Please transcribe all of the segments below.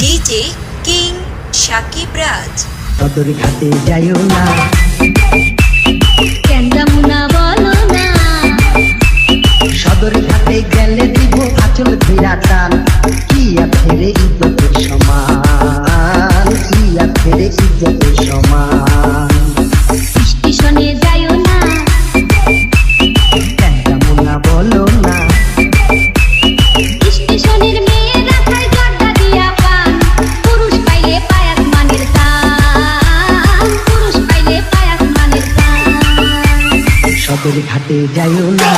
DJ king Shakib সদর ঘাটে যাইও না। সদর ঘাটে গেলে দিব আচল ফেরা টান কি ফেরে ইজ্জতের সমান? কি ফেরে ইজ্জতের সমান? সদর ঘাটে যাইও না।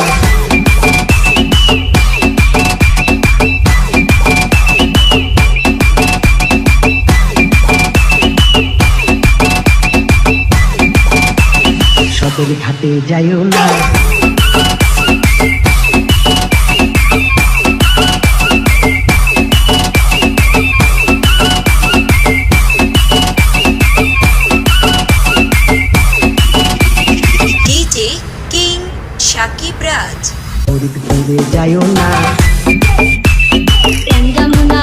সদর ঘাটে যাইও না। কিং সাকিব রাজ। ফরিদপুরে যাইও না। না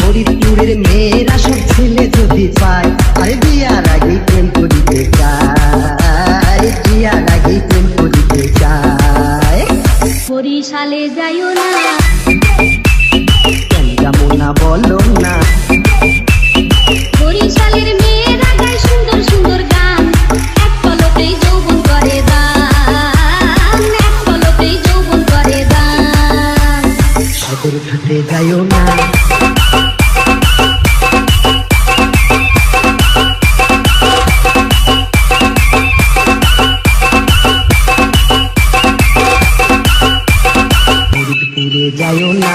ফরিদপুরের মেয়েরা সব ছেলে যদি পায় আরে বিয়ার আগে প্রেম করিতে চায় বিয়ার আগে প্রেম করিতে চায়। বরিশালে যাইও না। কেমনা বলো না। বোঝাতে যাইও না। যাইও না।